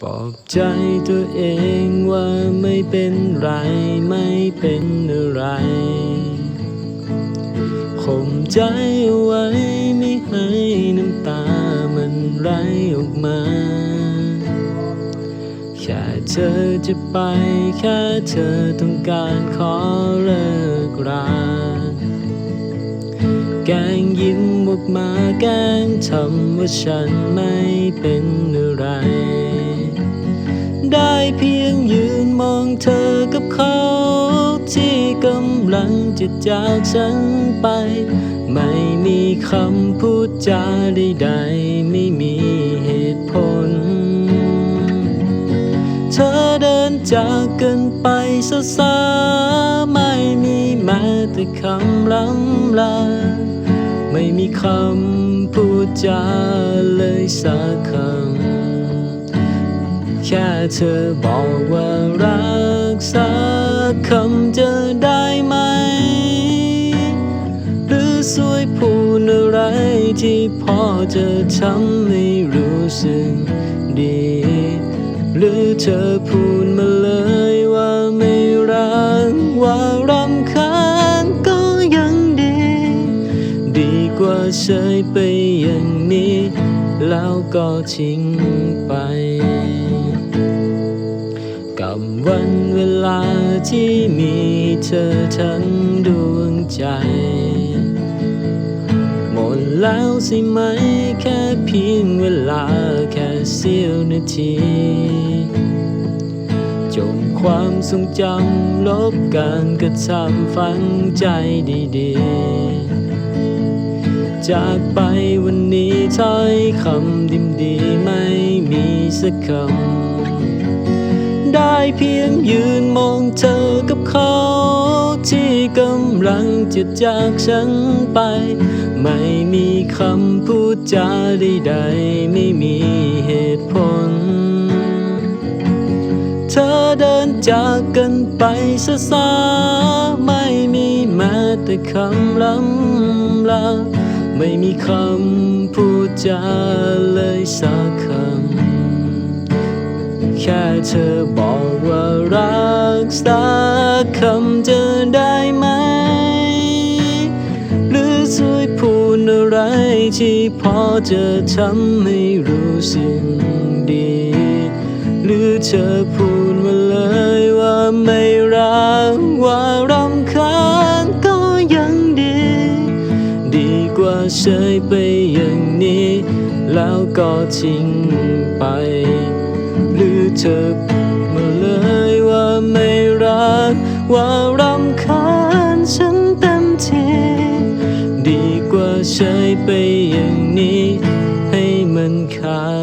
ปลอบใจตัวเองว่าไม่เป็นไรไม่เป็นอะไรข่มใจเอาไว้ไม่ให้น้ำตามันไหลออกมา แค่เธอจะไป แค่เธอต้องการขอเลิกราแกงยิ้มออกมาแกงทำว่าฉันไม่เป็น ลังจะจากฉันไป ไม่มีคำพูดจาใดๆ ไม่มีเหตุผล เธอเดินจากกันไปซาไม่มีแม้แต่คำล้ำลา ไม่มีคำพูดจาเลยสักคำ แค่เธอบอกว่ารักสักคำจะได้ไหม สวยพูดอะไรที่พอจะทำให้รู้สึกดี หรือเธอพูดมาเลยว่าไม่รักว่ารำคาญก็ยังดี ดีกว่าเฉยไปอย่างนี้ แล้วก็ทิ้งไปกับวันเวลาที่มีเธอทั้งดวงใจ แล้วใช่ไหม แค่เพียงเวลาแค่เสี้ยวนาทีจงความทรงจำลบการกระทำฝังใจดีๆ จากไปวันนี้ถ้อยคำดิมดีไม่มีสักคำ ได้เพียงยืนมองเธอกับเขา กำลังจะจากฉันไป ไม่มีคำพูดจาใดๆไม่มีเหตุผล เธอเดินจากกันไปซาไม่มีแม้แต่คำล้ำลาไม่มีคำพูดจาเลยสักคำ แค่เธอบอกว่ารักสักคำจะ อะไรที่พอจะทำให้รู้สึกดี หรือเธอพูดมาเลยว่าไม่รักว่ารำคาญก็ยังดี ดีกว่าเฉยไปอย่างนี้ แล้วก็ทิ้งไป หรือเธอพูดมาเลยว่าไม่รักว่ารำ ดีกว่าใช้ไปอย่างนี้ ให้มันขาด